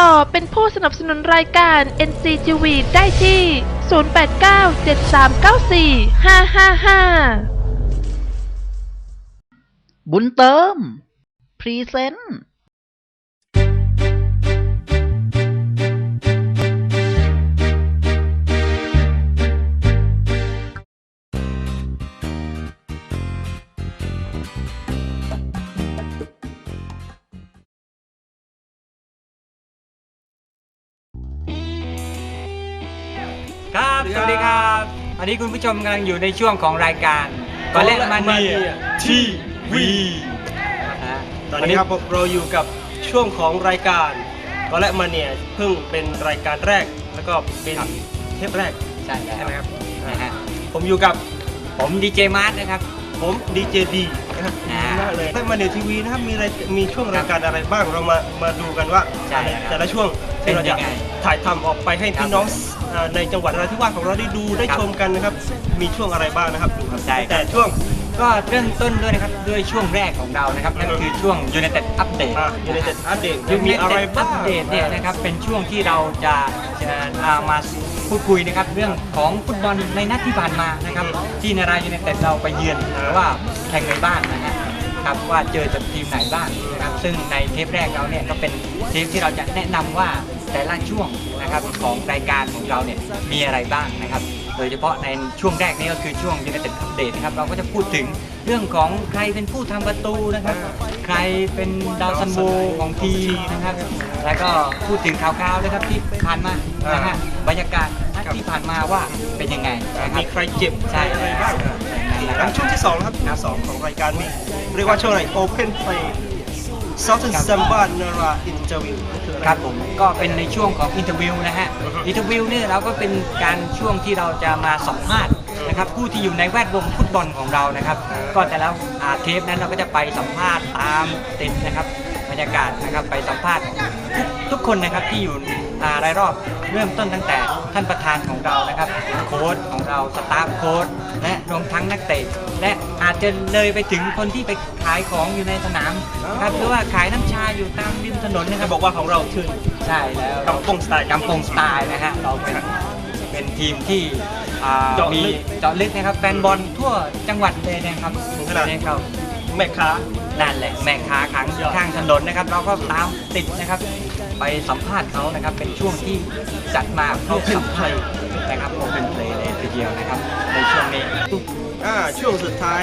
ต่อเป็นผู้สนับสนุนรายการ NCTV ได้ที่ 0897394555 บุญเติม พรีเซนต์ วันนี้คุณผู้ชมกำลังอยู่ในช่วงของรายการกอเล่มันนี่ทีวี ตอนนี้ครับเราอยู่กับช่วงของรายการก็และมาเนี่ยเพิ่งเป็นรายการแรกแล้วก็เป็นเทปแรกใช่แล้วใช่ไหมครับนะฮะผมอยู่กับผมดีเจมาร์ทนะครับ ผมดีเจดีนะครับอ่ามากเลยและมาเนี่ยทีวีนะครับมีอะไรมีช่วงรายการอะไรบ้างเรามามาดูกันว่าใช่ครับแต่ละช่วงที่เราเป็นยัจะงไงถ่ายทำออกไปให้พี่น้องอ่าในจังหวัดนราธิวาสของเราได้ดูได้ครับชมกันนะครับ มีช่วงอะไรบ้างนะครับดูครับใช่ครับ แต่ช่วง ก็เริ่มต้นด้วยนะครับด้วยช่วงแรกของเรานะครับนั่นคือช่วง United Update อ่ายูไนเต็ดอัปเดตยูมีมีอะอะไรไรบ้าอังปเดตเนี่ยนะครับเป็นช่วงที่เราจะจะอ่ามา พูดคุยนะครับเรื่องของฟุตบอลในนัดที่ผ่านมานะครับที่นารายูไนเต็ดเราไปเยือนหรือว่าแข่งในบ้านนะฮะครับว่าเจอกับทีมไหนบ้างนะครับซึ่งในเทปแรกเราเนี่ยก็เป็นเทปที่เราจะแนะนำว่าแต่ละช่วงนะครับของรายการของเราเนี่ยมีอะไรบ้างนะครับ ดยเฉพาะในช่วงแรกนี้ก็คือช่วงยูไนเต็ดอัปเดตนะครับเราก็จะพูดถึงเรื่องของใครเป็นผู้ทำประตูนะครับ ใครเป็นดาวซันโบของทีมนะครับ แล้วก็พูดถึงข่าวๆนะครับที่ผ่านมานะฮะบรรยากาศนัดที่ผ่านมาว่าเป็นยังไงนะครัมีบ ใครเจ็บใช่อะไรบ้างนะคหลัรับงช่วงที่2นะครับช่วงที่สองของรายการมีเรียกว่าช่วงไหน Open Play Southern ครับ Samba Nara Interview นี่คืออะไรครับผมก็เป็นในช่วงของอินเทอร์วิวนะฮะอือฮึอินเทอร์วิวเนี่ยเราก็เป็นการช่วงที่เราจะมาสัมภาษณ์นะครับผู้ที่อยู่ในแวดวงฟุตบอลของเรานะครับ ก็แต่ละอ่าเทปนั้นเราก็จะไปสัมภาษณ์ตามติดนะครับบรรยากาศนะครับไปสัมภาษณ์ทุกทุกคนนะครับที่อยู่อ่ารายรอบเริ่มต้นตั้งแต่ท่านประธานของเรานะครับโค้ชของเราสตาฟโค้ชและรวมทั้งนักเตะและอาจจะเลยไปถึงคนที่ไปขายของอยู่ในสนามนะครับหรือว่าขายน้ำชาอยู่ตามริมถนนนะคจะรับบอกว่าของเราคือใช่แล้วกำปงสไตล์กำปงสไตล์นะฮะเราเป็นเป็นทีมที่อ่าเจาะลึมีกเจาะลึกนะครับแฟนบอลทั่วจังหวัดเลยนะครับถึงขนาดเนี่ยเขาแม่ค้านั่นแหละแม่ค้าขังยอดข้างถนนนะครับ เราก็ตามติดนะครับ ไปสัมภาษณ์เขานะครับ เป็นช่วงที่จัดมาเพื่อสัมภาษณ์นะครับโอเป็นเพลย์เลยทีเดียวนะครับ ในช่วงนี้อ่าช่วงสุดท้าย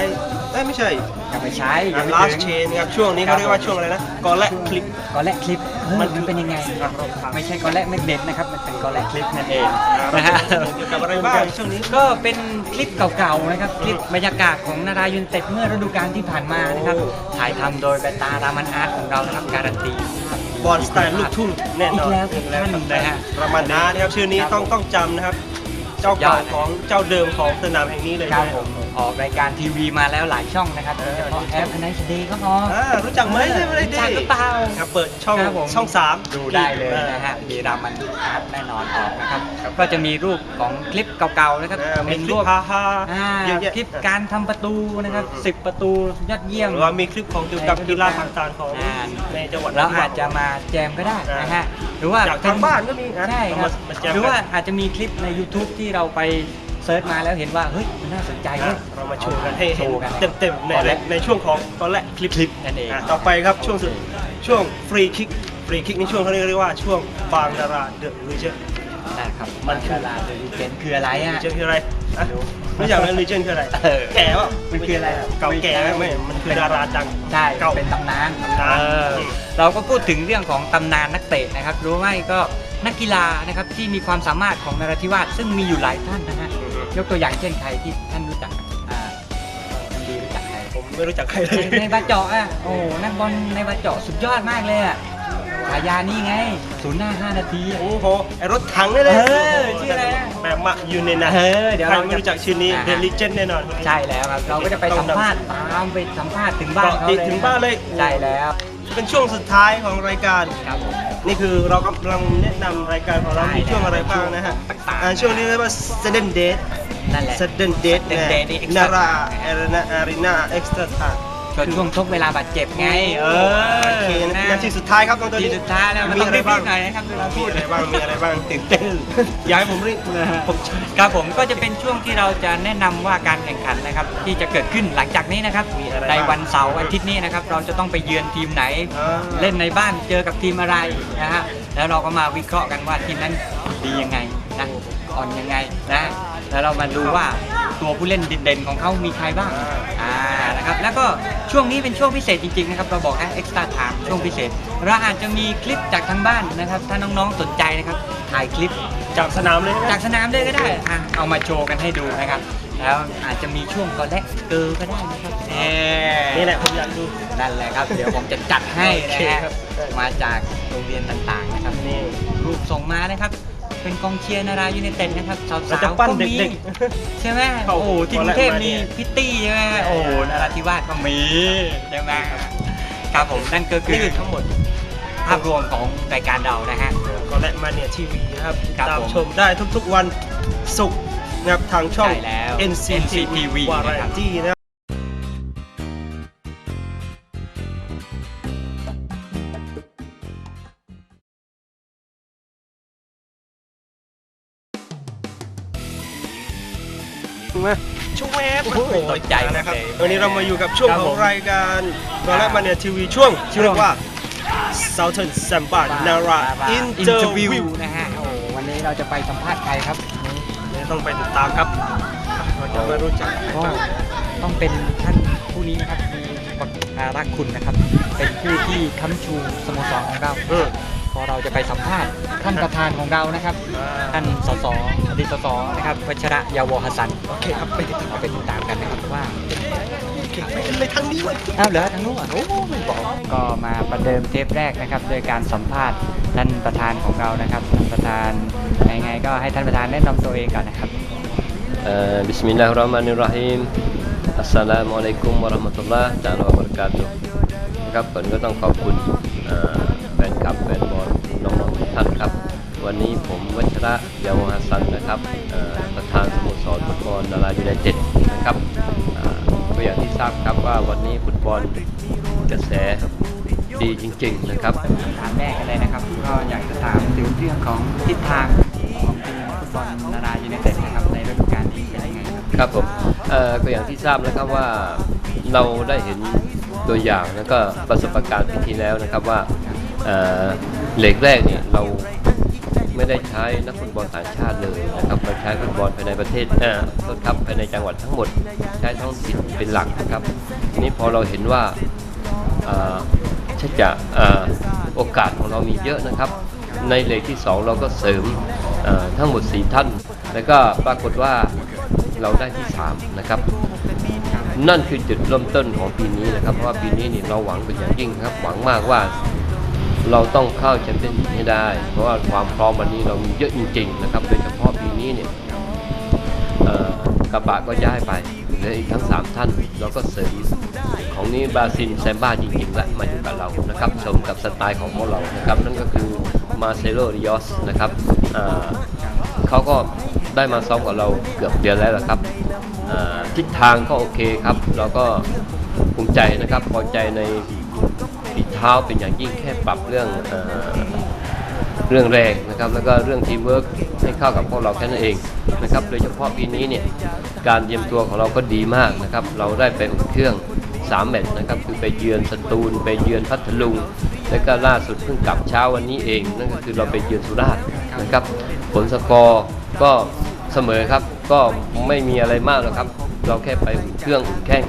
เอ้ยไม่ใช่จะไปใช้ยังไม่ last ถึง chain ครับช่วงนี้เขาเรียกว่าช่วงอะไรนะกอและคลิปกอและคลิปเออมัมันนคือ เป็นยังไง อะเราฟังไม่ใช่กอและเม็ดเด็ดนะครับ มันเป็นกอและคลิปนั่นเองนะฮะ เกี่ยวกับอะไรบ้างช่วงนี้ ก็เป็นคลิปเก่าๆนะครับคลิปบรรยากาศของนารายุนเต็ดเมื่อฤดูกาลที่ผ่านมานะครับ โอ้ ถ่ายทำโดยแบตตารามันอาร์ตของเรานะครับการันตี บอลสไตล์ลูกทุ่งแน่นอนอีกแล้วครับท่านนะฮะประมาณนั้นนะครับชื่อนี้ครับต้องต้องจำนะครับ เจ้าเก่ายอดของเจ้าเดิมของสนามแห่งนี้เลยครับนะผมออกรายการทีวีมาแล้วหลายช่องนะครับโดยเฉพาะแอปไนท์เดย์ก็พออ่ารู้จักไหมไม่ได้รู้จักหรือเปล่าครับเปิดช่องครับผมช่องสามดูได้เลยนะฮะมีรามันอาร์ตแน่นอนออกนะครับ ก็จะมีรูปของคลิปเก่าๆนะครับอ่ามีเป็นคลิรูปปฮาฮาอ่าเยอะแยะคลิปการทำประตูนะครับสิบประตูยอดเยี่ยมหรือว่ามีคลิปของเกี่ยวกับกีฬาต่างๆของอ่าในจังหวัดเราอาจจะมาแจมก็ได้นะฮะหรือว่าจากทางบ้านก็มีนะใช่ครับเอามาแจมกันหรือว่าอาจจะมีคลิปใน YouTube ที่เราไปเซิร์ชมาแล้วเห็นว่าเฮ้ยมันน่าสนใจเว้อะยเรามาโชว์กันให้โชเห็นว์กันเต็มๆในตอนแรกในช่วงของตอนแรกคลิปคลิปนั่นเองอะต่อไปครับช่วงสุดช่วงฟรีคิกฟรีคิกในช่วงเขาเรียกว่าช่วงบางดาราเดอะลีเจน นะครับมัมันนคือคือลาเดลิเจนคืออะไรอะ ลีเจนคืออะไรอะไม่อยากเลยลีเจนคืออะไร เออแก่ป่ะมันคืออะไรเก่าแก่ไหมไม่มันคือดาราดังใช่เก่า เป็นตำนานตำนาน เออเราก็พูดถึงเรื่องของตำนานนักเตะนะครับ รู้ไหมก็ นักกีฬานะครับที่มีความสามารถของนราธิวาสซึ่งมีอยู่หลายท่านนะฮะยกตัวอย่างเช่นใครที่ท่านรู้จักอ่าท่านดีรู้จักใครผมไม่รู้จักใครเลในย ในบาเจาะอะโอ้โหนักบอลในบาเจาะสุดยอดมากเลยอะฉายานี่ไงศูนย์หน้าห้านาทีอะ โอ้โหไอรถถังนี่เลยเออชื่ออะไรนะแบบมาอยู่ในนั้นเออเดี๋ยวใครเราไม่รู้จักชื่อนี้อ่า เดลิเจนแน่นอนใช่แล้วครับเราก็จะไปสัมภาษณ์ตามไปสัมภาษณ์ถึงบ้านเขาเกาะติดเลยถึงบ้านเลย ใช่แล้ว เป็นช่วงสุดท้ายของรายการ ครับผม นี่คือเรากำลังแนะนำรายการของเราใช่มีช่วงอะไรบ้างนะฮะต่างๆ อ่าช่วงนี้เรียกว่า Sudden Date นั่นแหละ Sudden Date Sudden Date นี่นารา extra อารีนาอารีนาเอ็กซ์ตร้าทา ก็ช่วงทบเวลาบาดเจ็บไง เออโอเคนะนาทีสุดท้ายครับน้องตัวทีนี้สุดท้ายแล้วมันมีต้องอะไรรีบ้างบๆหน่อยนะครับเวลามีพูดอะไรบ้างมีอะไรบ้างตื่นเต้นอยากให้ผมรีบผมครับผมก็จะเป็นช่วงที่เราจะแนะนำว่าการแข่งขันนะครับ ที่จะเกิดขึ้นหลังจากนี้นะครับมีอะไรบ้างในวันเสาร์อาทิตย์นี้นะครับ เราจะต้องไปเยือนทีมไหน อ่า เล่นในบ้านเจอกับทีมอะไรนะฮะ แล้วเราก็มาวิเคราะห์กันว่าทีมนั้นดียังไงนะอ่อนยังไงนะ แล้วเรามาดูว่าตัวผู้เล่นเด่นๆของเขามีใครบ้างอ่านะครับแล้วก็ช่วงนี้เป็นช่วงพิเศษจริงๆนะครับเราบอกนะเอ็กซ์ตร้าไทม์ช่วงพิเศษเราอาจจะมีคลิปจากทางบ้านนะครับ ถ้าน้องๆสนใจนะครับถ่ายคลิปจากสนามเลยนะจากสนามเลยก็ได้อะเอามาโชว์กันให้ดูนะครับ แล้วอาจจะมีช่วงก็และเกอร์ก็ได้นะครับเอ่นี่แหละผมอยากดูนั่นแหละครับ เดี๋ยวผมจะจัดให้นะโอเคฮะครับมาจากโรงเรียนต่างๆนะครับนี่รูปส่งมานะครับ เป็นกองเชียร์นารายูไนเต็ดนะครับสาวเราจะๆปั้นก็มีเด็กใช่ไหมเข้าโอ้โหที่กรุงเทพตอนแรกมาเนี่มียพิตตี้ใช่ไหมโอ้โหนาราธิวาสก็มีใช่ไหมครับผมนั่นก็ๆคืนี่อคือทั้งหมดภาพรวมของรายการเรานะฮะ ก็และมาเนี่ยทีวีนะครับติดครับตามผม ชมได้ทุกๆวันศุกร์นะครับทางช่อง ใช่แล้ว NCTV วาไรตี้นะครับ วันนี้เรามาอยู่กับช่วงครับขผองมรายการก็และมาเนี่ยทีวีช่วงช่วง เรียกว่า Southern Samba Nara อินเตอร์วิว Interview นะฮะ โอ้วันนี้เราจะไปสัมภาษณ์ใครครับเนี่ยต้องไปติดตามครับเราจะมารู้จักก็ต้องเป็นท่านผู้นี้นะครับมีบทอารักคุณนะครับ เป็นผู้ที่ค้ำชูสโมสรของเรา เออพ อเราจะไปสัมภาษณ์ท่านประธานของเรานะครับ ท่านสสอดีตสสนะครับวัชระยาวหัสันโอเคครับไปติดตามเราไปติดตามกันนะครับว่าโอเคไปกันเลยทางนี้วะอ้าวเหรอทางนู้นอะโอ้ไม่บอกก็มาประเดิมเทปแรกนะครับด้วยการสัมภาษณ์ท่านประธานของเรานะครับท่านประธานยังไงก็ให้ท่านประธานแนะนำตัวเองก่อนนะครับ Uh, Bismillahirrahmanirrahim Assalamualaikum warahmatullahi taala wabarakatuh นะครับผมก็ต้องขอบคุณ วันนี้ผมวัชระยาวหัสสันนะครับเอ่อประธานสโมสรฟุตบอลนารายูไนเต็ดนะครับอ่าก็อย่างที่ทราบครับว่าวันนี้ฟุตบอลกระแสดีจริง ๆ นะครับคำถามแรกกันเลยนะครับ ก็อยากจะถามถึงเรื่องของทิศทางของทีมฟุตบอลนารายูไนเต็ดนะครับในฤดูกาลนี้เป็นยังไงครับครับผมเอ่อก็อย่างที่ทราบนะครับว่าเราได้เห็นตัวอย่างแล้วก็ประสบการณ์ปีที่แล้วนะครับว่าเอ่อเหล็กแรกเนี่ยเรา ไม่ได้ใช้นักฟุตบอลต่างชาติเลยนะครับเราใช้ฟุตบอลภายในประเทศเออครับภายในจังหวัดทั้งหมด ใช้ท้องถิ่นเป็นหลักนะครับทีนี้พอเราเห็นว่าชักจะเอ่อโอกาสของเรามีเยอะนะครับ ในเล็กที่ 2 เราก็เสริมทั้งหมด 4 ท่าน แล้วก็ปรากฏว่าเราได้ที่ 3 นะครับ นั่นคือจุดเริ่มต้นของปีนี้นะครับ เพราะว่าปีนี้นี่เราหวังเป็นอย่างยิ่งครับ หวังมากว่า เราต้องเข้าแชมเปี้ยนลีกให้ได้ เพราะว่าความพร้อมวันนี้เรามีเยอะจริง ๆ นะครับโดยเฉพาะปีนี้เนี่ยกระบะก็ย้ายไปเหลืออีกทั้ง 3 ท่านเราก็เสริมของนี้บราซิลแซมบ้าจริงๆและมาอยู่กับเรานะครับสมกับสไตล์ของพวกเรานะครับนั่นก็คือมาเซโลริอสนะครับเขาก็ได้มาซ้อมกับเราเกือบเดือนแล้วละครับทิศทางก็โอเคครับ เราก็ภูมิใจนะครับพอใจใน เท้าเป็นอย่างยิ่งแค่ปรับเรื่องเอเรื่องแรงนะครับแล้วก็เรื่องทีมเวิร์กให้เข้ากับพวกเราแค่นั้นเองนะครับโดยเฉพาะปีนี้เนี่ยการเตรียมตัวของเราก็ดีมากนะครับเราได้ไปอุ่นเครื่อง 3 แมตช์นะครับคือไปเยือนสตูล ไปเยือนพัทลุง แล้วก็ล่าสุดเพิ่งกลับเช้าวันนี้เอง นั่นก็คือเราไปเยือนสุราษฎร์นะครับผลสกอร์ก็เสมอครับก็ไม่มีอะไรมากหรอกครับ เราแค่ไปอุ่นเครื่องอุ่นแข้ง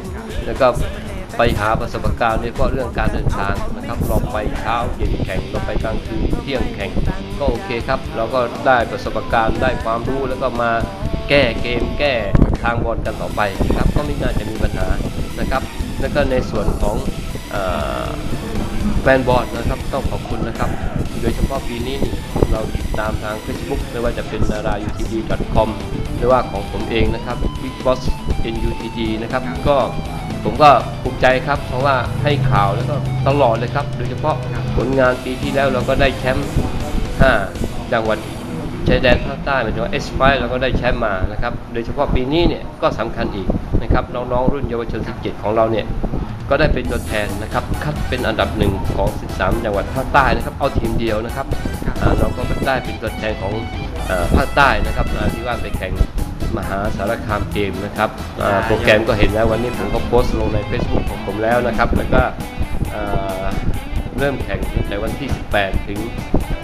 แล้วก็ ไปหาประสบการณ์โดยเฉพาะเรื่องการเดินทางนะครับเราไปเช้าเย็นแข่งเราไปกลางคืนเที่ยงแข่งก็โอเคครับ เราก็ได้ประสบการณ์ได้ความรู้แล้วก็มาแก้เกมแก้ทางบอลกันต่อไปนะครับก็ไม่น่าจะมีปัญหานะครับ แล้วก็ในส่วนของอแฟนบอลนะครับต้องขอบคุณนะครับ โดยเฉพาะปีนี้นี่เราติดตามทาง Facebook ไม่ว่าจะเป็นนารา utd.com หรือว่าของผมเองนะครับ Big Boss NUTD นะครับก็ ผมก็ภูมิใจครับ เพราะว่าให้ข่าวแล้วก็ตลอดเลยครับ โดยเฉพาะผลงานปีที่แล้วเราก็ได้แชมป์5จังหวัดชายแดนภาคใต้หมายถึงว่า S5 เราก็ได้แชมป์มานะครับ โดยเฉพาะปีนี้เนี่ยก็สำคัญอีกนะครับน้องๆรุ่นเยาวชน 17 ของเราเนี่ยก็ได้เป็นตัวแทนนะครับคัดเป็นอันดับหนึ่งของ 13 จังหวัดภาคใต้นะครับ เอาทีมเดียวนะครับอ่าเราก็ได้เป็นตัวแทนของเออภาคใต้นะครับอ่าที่ว่าไปแข่ง มหาสารคามเกมนะครับอ่าโปรแกรมก็เห็นแล้ววันนี้ผมก็โพสต์ลงใน Facebook ของผมแล้วนะครับ แล้วก็เอ่อเริ่มแข่งตั้งแต่วันที่ 18 ถึง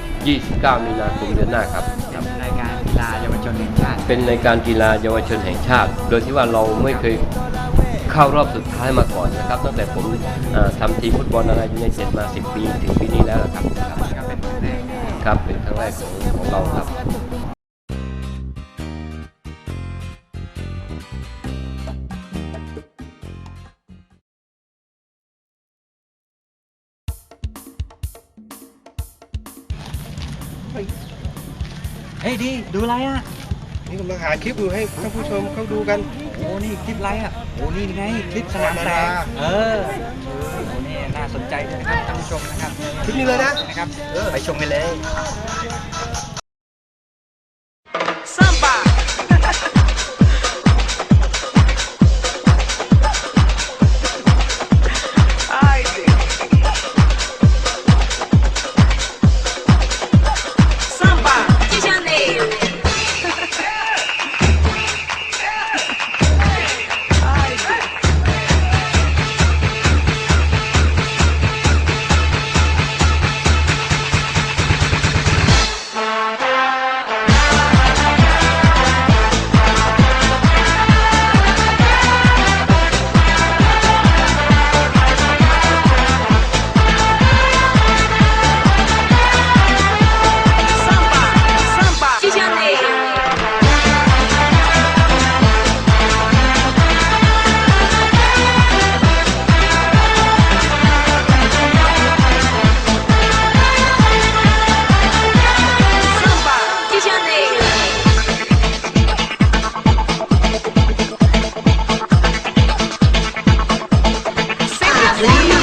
29 มีนาคมเดือนหน้าครับกับรายการกีฬาเยาวชนแห่งชาติ เป็นในการกีฬาเยาวชนแห่งชาติ โดยที่ว่าเราไม่เคยเข้ารอบสุดท้ายมาก่อนนะครับ ตั้งแต่ผมเอ่อทำทีมฟุตบอลอะไรอยู่ในเจ็ดมา 10 ปี ถึงปีนี้แล้วนะครับครับก็เป็นครั้งแรกครับเป็นครั้งแรกของของเราครับ ดีดูอะไรอะนี่กำลังหาคลิปอยู่ให้ท่านผู้ชมเขาดูกัน โอ้นี่คลิปอะไรอะโอ้นี่ไงคลิปสนามแตกเออโอ้นี่น่าสนใจด้วยนะครับท่านผู้ชมนะครับคลิปนี้เลยนะนะครับไปชมกันเลย Yeah.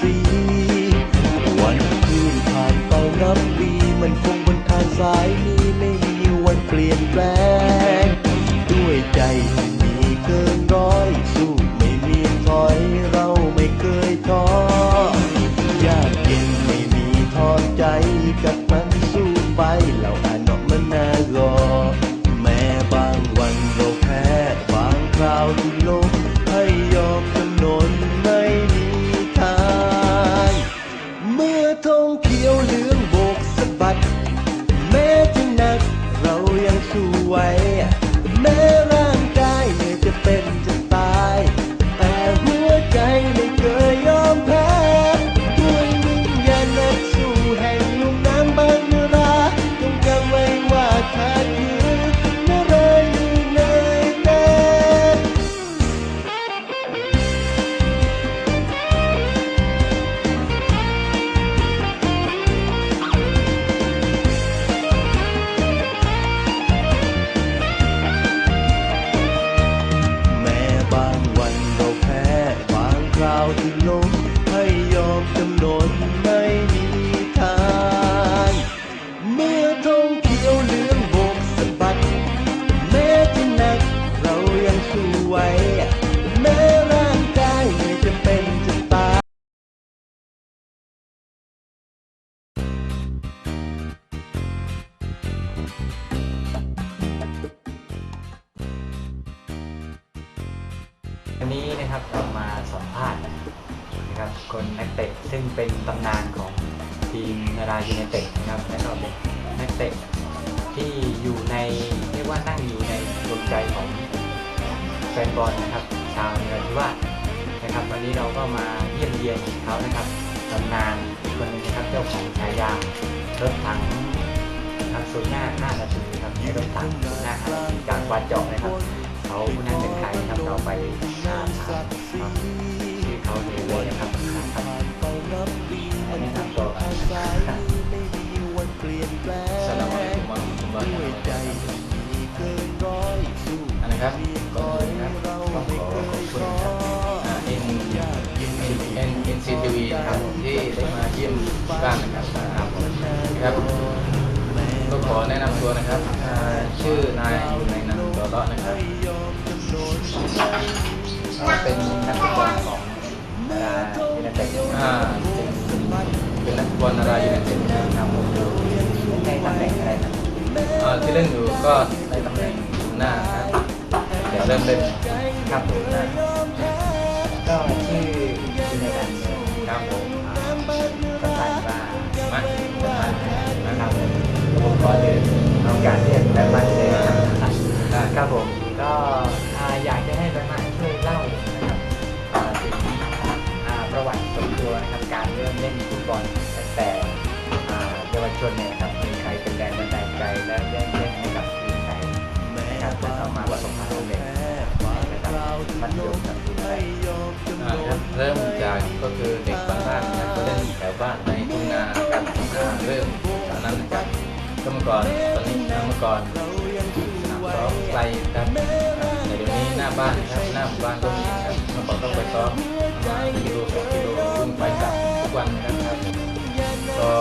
สี นักเตะซึ่งเป็นตำนานของทีมนารายูไนเต็ดนะครับและก็เป็นนักเตะที่อยู่ในเรียกว่านั่งอยู่ในดวงใจของแฟนบอลนะครับ ชาวนราธิวาสนะครับ วันนี้เราก็มาเยี่ยมเยียนเขานะครับตำนานอีกคนหนึงนะครับเจ้าของฉายารถถังทางศูนหน้า5นาทีครับในรถถังศูนหน้า5นาทีจากวาเจาะนะครับเขาผู้นั้นเป็นใครนะครับเราไปหาถามครับ อเขาเลยนะครับครับแนะนำตัวกันนะครับสลามอะลัยกุมวะเราะห์มะตุลลอฮิวะบะเราะกาตุฮ์อันนะครับก่อนอื่นนะครับต้องขอขอบคุณนะครับอ่า N N N C T V นะครับที่ได้มาเยี่ยมบ้านนะครับนะครับนะครับก็ขอแนะนำตัวนะครับอ่าชื่อนายอยู่ในนันตัวเลาะนะครับ ที่เล่นอยู่ก็ในตำแหน่งหน้าครับแต่เริ่มเล่นครับผมนะก็ชื่อยูไนเต็ดครับผมสถานว่ามามานะครับผมขอเดินเอาการเรียกแบงค์มาเลยครับครับผมก็อยากจะให้แบงค์มาช่วยเล่านะครับถึงประวัติส่วนตัวนะครับการเริ่มเล่นฟุตบอลตั้งแต่เยาวชนเนี่ยครับมีใครเป็นแรงบันดาลใจและเล่น มาประสบความสำเร็จนะดับมัธยมกับทีมไหนอ่าครับเริ่มจากก็คือเด็กบ้านนะครับก็เล่นแถวบ้านในทุ่งนาครับอ่าเริ่มจากนั้นนะครับก็เมื่อก่อนตอนนี้เมื่อก่อนสนามซ้อมไกลครับอ่าแต่เดี๋ยวนี้หน้าบ้านครับหน้าหมู่บ้านก็มีครับเมื่อก่อนต้องไปซ้อมประมาณกิโลสองกิโลวิ่งไปกลับทุกวันนะครับก็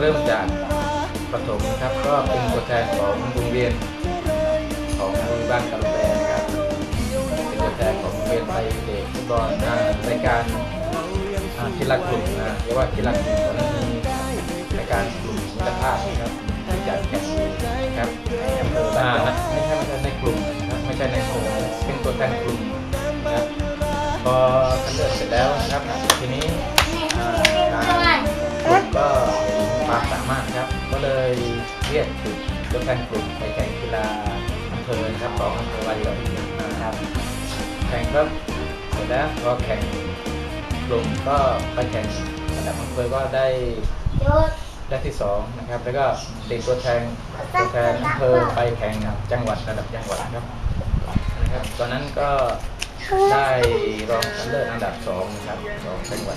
เริ่มจากประถมครับก็เป็นตัวแทนของโรงเรียน บ้านกาแบนะครับเป็นตัวแทนของโรงเรียนไปเด็กฟุตบอลอ่ารายการกีฬากลุ่มนะเรียกว่ากีฬากลุ่มตอนนั้นมีรายการกลุ่มมิตรภาพนะครับที่จัดแข่งนะครับอ่าไม่ใช่ไม่ใช่ในกลุ่มนะไม่ใช่ในโถเป็นตัวแทนกลุ่มนะพอคัดเลือกเสร็จแล้วนะครับทีนี้อ่าทางกลุ่มก็ความสามารถครับ ก็เลยเรียกกลุ่มตัวแทนกลุ่มไปแข่งกีฬา เภอนะครับของอำเภอวารินนะครับ แข่งก็เสร็จแล้วก็แข่งกลุ่มก็ไปแข่งระดับอำเภอก็ได้ได้ที่สองนะครับ แล้วก็ติดตัวแทนตัวแทนอำเภอไปแข่งจังหวัดระดับจังหวัดครับนะครับ ตอนนั้นก็ได้รองชนะเลิศอันดับสองนะครับสองจังหวัด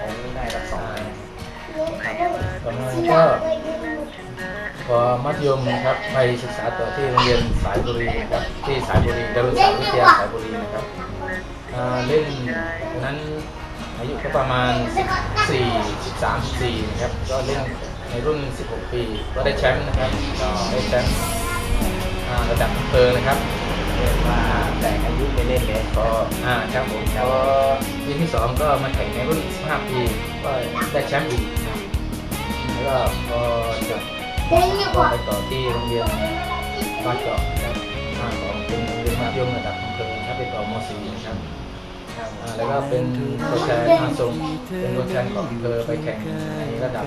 ผมได้รับสองคะแนนตอนนั้นก็ พอมัธยมนะครับไปศึกษาต่อที่โรงเรียนสายบุรีนะครับที่สายบุรีดารุศาสตร์วิทยาสายบุรีนะครับอ่าเล่นตอนนั้นอายุก็ประมาณ14 13 14นะครับก็เล่นในรุ่น 16 ปี ก็ได้แชมป์นะครับก็ได้แชมป์อ่าระดับอำเภอนะครับเรียกว่าแต่อายุไปเล่นเลยก็อ่าครับผมก็ปีที่สองก็มาแข่งในรุ่น 15 ปี ก็ได้แชมป์อีกนะครับแล้วก็พอจบ ก็ไปต่อที่โรงเรียนบ้านเกาะนะครับอ่าของเป็นโรงเรียนมัธยมระดับอำเภอนะครับไปต่อม .4 นะครับอ่าแล้วก็เป็นตัวแทนอาส่งเป็นตัวแทนของอำเภอไปแข่งในระดับ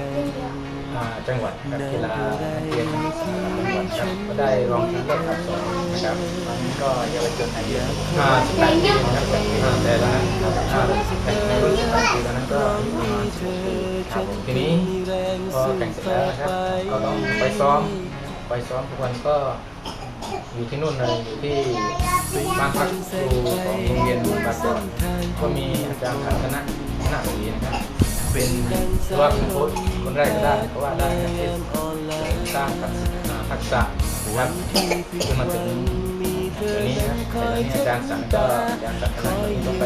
อ่าจังหวัดกับกีฬานักเรียนนักศึกษาระดับจังหวัดครับก็ได้รองชนะเลิศอันดับสองนะครับตอนนี้ก็เยาวชนอายุห้าสิบแปดปีนะครับจากปีห้าแต่ละนั้นครับอ่าแข่งในรุ่นสิบแปดปีแล้วนั้นก็อายุประมาณสิบหกปีครับผมทีนี้พอแข่งเสร็จแล้วนะครับก็ต้องไปซ้อมไปซ้อมทุกวันก็อยู่ที่นู่นเลยอยู่ที่บ้านพักครูของโรงเรียนบาดอนก็มีอาจารย์ฐานคณะคณะศรีนะครับ เป็นถือว่าเป็นโค้ชคนแรกก็ได้เพราะว่าได้ที่สร้างทักษะนะครับจนมาถึงตัวนี้นะครับแต่ตอนนี้อาจารย์สันก็อาจารย์สันคณะก็ต้องไป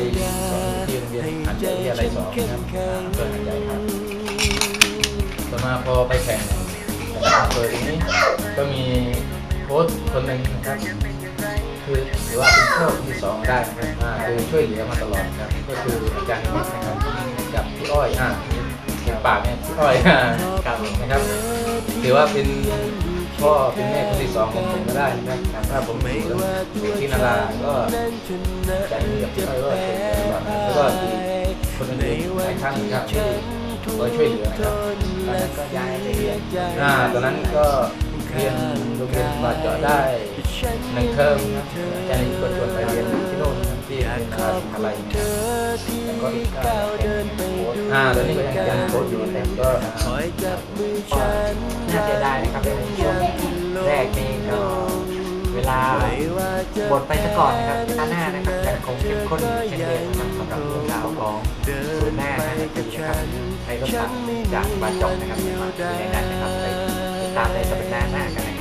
สอนที่โรงเรียนหัดใหญ่วิทยาลัยสองนะครับเพื่อหัดใหญ่ครับต่อมาพอไปแข่งระดับอำเภอทีนี้ก็มีโค้ชคนหนึ่งนะครับคือถือว่าเป็นโค้ชที่สองได้นะครับอ่าคือช่วยเหลือมาตลอดครับก็คืออาจารย์นิดนะครับ กับพี่อ้อยอ่าเป็นปากเนี่ยพี่อ้อยอ่าครับนะครับถือว่าเป็นพ่อเป็นแม่คนที่สองของผมก็ได้นะครับถ้าผมอยู่อที่นาราก็จารย์นิดกับพี่อ้อยก็ช่วยเหลือตลอดนะครับแล้วก็คนอื่นๆหลายท่านครับที่คอยช่วยเหลือนะครับตอนนั้นก็ย้ายไปเรียนอ่าตอนนั้นก็เรียนโรงเรียนบาดเจาะได้หนึ่งเทอมนะอาจารย์ก็ชวนไปเรียนที่โน่น นะครับที่เป็นอะไรนะครับแล้วก็อีกก็เป็นโค้ชอ่าตอนนี้ก็ยังยังโค้ชอยู่แต่ก็น่าเสียดายนะครับในช่วงแรกนี้ก็เวลาบทไปซะก่อนนะครับด้าหน้านะครับแต่คงเข้มข้นเช่นเดิมนะครับสำหรับเรื่องราวของศูนย์หน้านะในปีนะครับใช้รถถังจากบาดเจาะนะครับมาที่ในนั้นนะครับไปติดตามในสัปดาห์หน้ากันนะครับ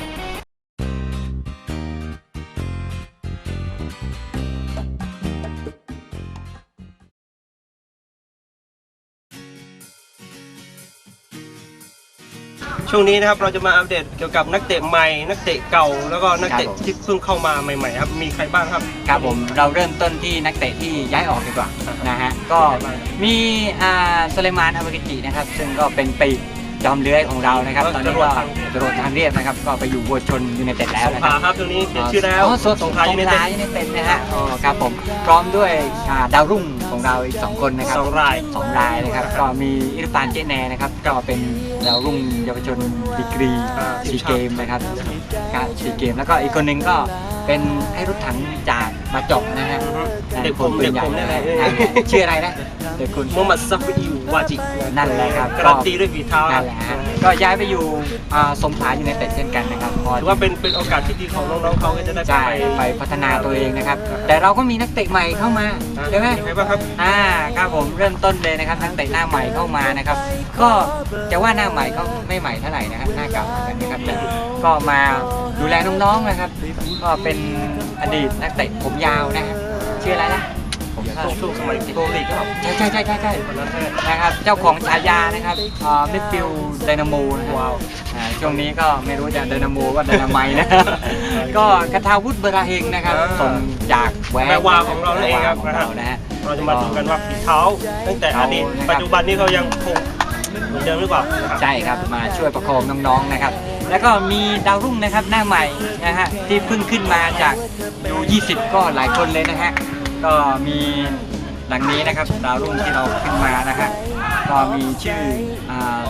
ช่วงนี้นะครับเราจะมาอัปเดตเกี่ยวกับนักเตะใหม่ นักเตะเก่า แล้วก็นักเตะครับผม ที่เพิ่งเข้ามาใหม่ๆครับมีใครบ้างครับ ครับผมเราเริ่มต้นที่นักเตะที่ย้ายออกดีกว่านะฮะก็มีอ่าสเลมานอาเบกิจินะครับ ซึ่งก็เป็นปีกจอมเลื้อยของเรานะครับ ตอนนี้ก็จรวดทางเรียบนะครับ ก็ไปอยู่วัวชนยูไนเต็ดแล้วสงนะขคลารับครับตรงนี้เปลี่ยนชื่อแล้วอ๋อสสงงขขลาลายูยูไนไนเต็เต็ดดยูไนเต็ดนะฮะอ๋อครับผมพร้อมด้วยอ่าดาวรุ่ง ของเราอีกสองคนนะครับสองรายสองรายนะครับก็มีอิรฟานเจแนนะครับก็เป็นดาวรุ่งเยาวชนดีกรีอ่าซีเกมนะครับการซีเกมแล้วก็อีกคนหนึ่งก็เป็นให้รถถังจาก มาจบนะฮะเด็กผมปืเด็กใหญ่ผมเนี่ยแหละอ่าชื่ออะไรนะเด็กคุณมูฮัมหมัดซัฟอิววาจินั่นแหละครับการันตีด้วยฝีเท้านั่นแหละฮะก็ย้ายไปอยู่อ่าสงขลาอยู่ในเต็ดเช่นกันนะครับพอ ถือว่าเป็นเป็นโอกาสที่ดีของน้องๆเขาก็จะได้ใช่ไป ไปพัฒนาตัวเองนะครับ แต่เราก็มีนักเตะใหม่เข้ามาใช่ไหมใครบ้างครับ อ่าครับผมเริ่มต้นเลยนะครับนักเตะหน้าใหม่เข้ามานะครับ ก็จะว่าหน้าใหม่ก็ไม่ใหม่เท่าไหร่นะครับหน้าเก่าเหมือนกันนะครับแต่ก็มาดูแลน้องๆนะครับก็เป็น อดีตนักเตะผมยาวนะฮะชื่ออะไรนะผมก็ช่วงสมัยโปรลีกครับใช่ใช่ใช่ใช่ใช่คนนั้นใช่ไหมนะครับเจ้าของฉายานะครับมิดฟิลไดนาโมนะครับว้าวช่วงนี้ก็ไม่รู้จะไดนาโมว่าไดนาไมนะก็กระทาวุฒิเบอราเฮงนะครับอ่าส่งจากแหวแปลว่าของเรานั่นเองครับของเรานะฮะเราจะมาดูกันว่าฝีเท้าตั้งแต่อดีตเอานะครับปัจจุบันนี้เขายังคงเหมือนเดิมหรือเปล่านะครับใช่ครับมาช่วยประคองน้องๆนะครับ แล้วก็มีดาวรุ่งนะครับหน้าใหม่นะฮะที่เพิ่งขึ้นมาจากยู20 ก็หลายคนเลยนะฮะก็มีหลังนี้นะครับดาวรุ่งที่เราขึ้นมานะฮะก็มีชื่ออ่า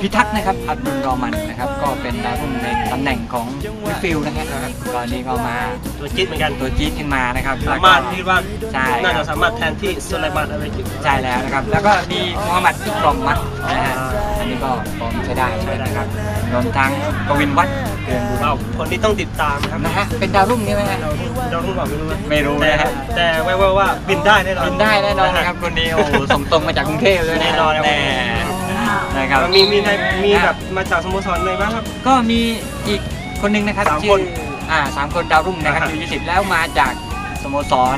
พิทักษ์นะครับอับดุลรอมันนะครับก็เป็นดาวรุ่งในตำแหน่งของมิดฟิลด์นะฮะก็นี่ก็มาตัวจี๊ดเหมือนกันตัวจี๊ดขึ้นมานะครับสามารถที่ว่าใช่น่าครัจะบสามารถแทนที่สุไลมานอะไรกิใช่แล้วนะครับแล้วก็มีมูฮัมหมัดอิกรอมมัดนะฮะอั นนี้ก็ฟอร์มใช้ได้เลยนะครับรวมทั้งกวินวัฒน์เรือนบุญเราคนที่ต้องติดตามนะครับนะฮะเป็นดาวรุ่งใช่ไหมฮะเราเราต้องบอกไม่รู้นะไม่รู้แต่นะฮะ แต่แว่วๆว่าบินได้แน่นอนบินได้แน่นอนนะครับคนนี้โอ้โหส่งตรงมาจากกรุงเทพเลยะแน่นอนครับ แน่นะครับมีมีใครมีแบบมาจากสโมสรอะไรบ้างครับ ก็มีอีกคนหนึงนะครับสามชื่คอนอ่าสามคนดาวรุ่งนะครับอ่าฮะ อยู่20แล้วมาจากสโมสร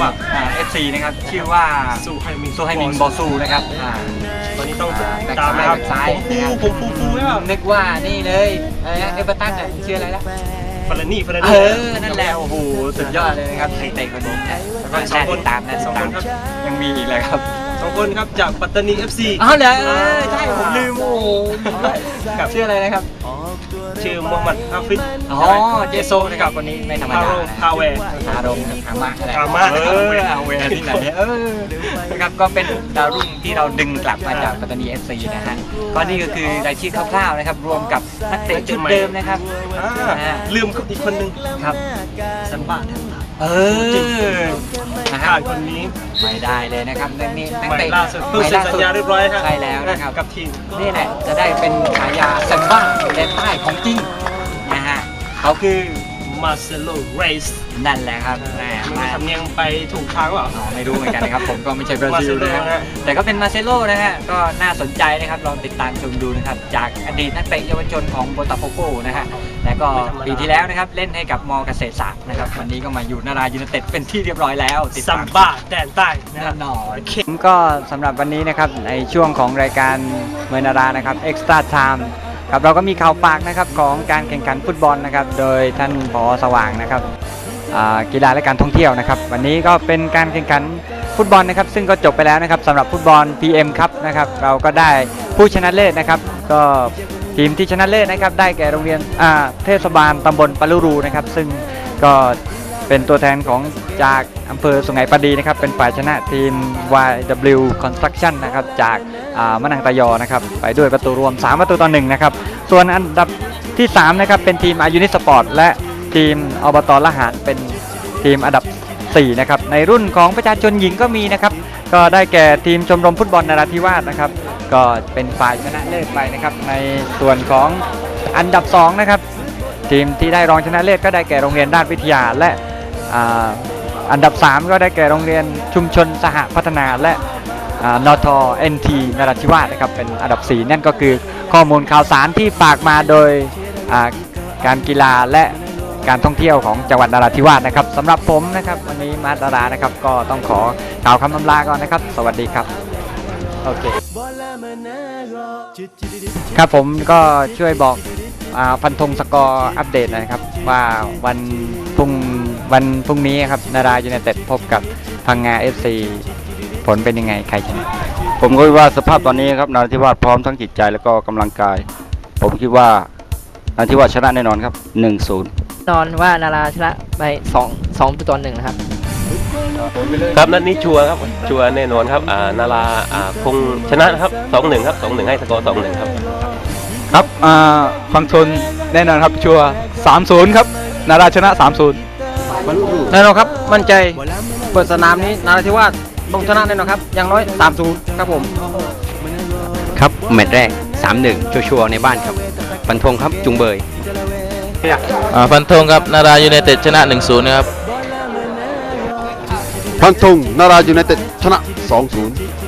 หัดใหญ่ชื่อว่าอ่า FC นะครับชื่อว่าสุไฮมินซูไฮมินบอซูนะครับอ่า ตอนนี้ต้องอ่าแบ็คตามซ้ายนะครับแบ็คซ้าย ผมฟูนะครับผมฟูฟูใช่ป่ะนึกว่านี่เลยอะไรนะเอเวอร์ตันอะชื่ออะไรละฟารานี่ฟาราเอนี่อนั่นแหละโอ้โหสุดยอดเลยนะครับนักเตะคนนี้นะแล้วก็สองน่าคนติดตามน่าติสดองตาคมนครับยังมีอีกเลยครับสองคนครับจากปัตตานี FC อ้าวเหรอเออใช่ผมลืมโอ้โหครับชื่ออะไรนะครับ ชื่อมูฮัมหมัดฮาฟิดอ๋อเจโซนะครับคนนี้ไม่ธรรมฮาดาโรนะฮาเวร์ฮารงฮามะอะไรฮามะเออฮาเวที่ไหนเนี่ยเออนะครับก็เป็นดาวรุ่งที่เราดึงกลับมาจากปัตตานีเอฟซีนะฮะก็นี่ก็คือรายชื่อคร่าวๆนะครับรวมกับนักเตะชุดเดิมนะครับอ่าอ่าลืมกับอีกคนหนึ่งครับซันบ้าแทนตา เออนะคขารับดคนนี้ไม่ได้เลยนะครับนักนี้นักใหม่เตะล่าสุดเพิ่งเซ็นสัญญาเรียบร้อยฮะใช่แล้วนะครับ กับทีม นี่แหละจะได้เป็นฉายาแซมบ้าแดนใต้ของจริงนะฮะเขาคือ มาเซโลเรสนั่นแหละครับแหมมันมาสำเนียงไปถูกทางเปล่า อ๋อไม่รู้เหมือนกันนะครับ ผมก็ไม่ใช่บราซิลมาเซโลนะครับนะฮะแต่ก็เป็นมาเซโลนะฮะก็น่าสนใจนะครับลองติดตามชมดูนะครับ จากอดีตนักเตะเยาวชนของโบตาโฟโกนะฮะแล้วก็ปีที่แล้วนะครับ เล่นให้กับมอเกษตรศาสตร์นะครับ วันนี้ก็มาอยู่นารายูไนเต็ดเป็นที่เรียบร้อยแล้วติดซัตามมบ้าแดนใต้แน่นอนก็สำหรับวันนี้นะครับในช่วงของรายการเมอนารานะครับ Extra Time ครับเราก็มีข่าวปากนะครับของการแข่งขันฟุตบอลนะครับ โดยท่านผอสว่างนะครับกีฬาและการท่องเที่ยวนะครับ วันนี้ก็เป็นการแข่งขันฟุตบอลนะครับ ซึ่งก็จบไปแล้วนะครับสำหรับฟุตบอล PM ครับนะครับ เราก็ได้ผู้ชนะเลิศนะครับ ก็ทีมที่ชนะเลิศนะครับ ได้แก่โรงเรียนเทศบาลตำบลปะลุรูนะครับ ซึ่งก็ เป็นตัวแทนของจากอำเภอสุไหงปาดีนะครับ เป็นฝ่ายชนะทีม YW Construction นะครับ จากามะนังตะยอนะครับ ไปด้วยประตูรวม 3 ประตูต่อหนึ่งนะครับ ส่วนอันดับที่3นะครับ เป็นทีมอายุนิสปอร์ตและทีมอบตละหารเป็นทีมอันดับ 4 นะครับ ในรุ่นของประชาชนหญิงก็มีนะครับ ก็ได้แก่ทีมชมรมฟุตบอลนราธิวาสนะครับ ก็เป็นฝ่ายชนะเลิศไปนะครับ ในส่วนของอันดับ2นะครับ ทีมที่ได้รองชนะเลิศก็ได้แก่โรงเรียนราชวิทยาและ อันดับ 3 ก็ได้แก่โรงเรียนชุมชนสหพัฒนาและนทเอ็นทีนราธิวาสนะครับเป็นอันดับ 4 นั่นก็คือข้อมูลข่าวสารที่ฝากมาโดยการกีฬาและการท่องเที่ยวของจังหวัดนราธิวาสนะครับสำหรับผมนะครับวันนี้มาดารานะครับ ก็ต้องขอกล่าวคำอำลาก่อนนะครับ สวัสดีครับโอเคครับผมก็ช่วยบอกอฟันธงสกอร์อัปเดตนะครับ ว่าวันพรุ่ง วันพรุ่งนี้ครับนารายูไนเต็ดพบกับพังงา FC ผลเป็นยังไงใครชนะผมก็คิดว่าสภาพตอนนี้ครับนราธิวาสพร้อมทั้งจิตใจแล้วก็กำลังกาย ผมคิดว่านราธิวาสชนะแน่นอนครับ 1-0 นอนว่านาราชนะไปสองสองประตูต่อหนึ่งนะครับ ครับนัดนี้ชัวร์ครับชัวร์แน่นอนครับอ่านาราอ่าคงชนะครับสองหนึ่งครับสองหนึ่งให้สกอร์สองหนึ่งครับ ครับอ่าฟังชนแน่นอนครับชัวสามศูนย์ครับ นาราชนะสามศูนย์ แน่นอนครับมั่นใจเปิดสนามนี้นาราธิวาสต้องชนะแน่นอนครับอย่างน้อยสามศูนย์ครับผม ครับแมตช์แรก 3-1 ชัวร์ๆในบ้านครับฟันธงครับจุงเบยฟันธงครับนารายูไนเต็ดชนะหนึ่งศูนย์ครับพันธงนารายูไนเต็ดชนะ 2-0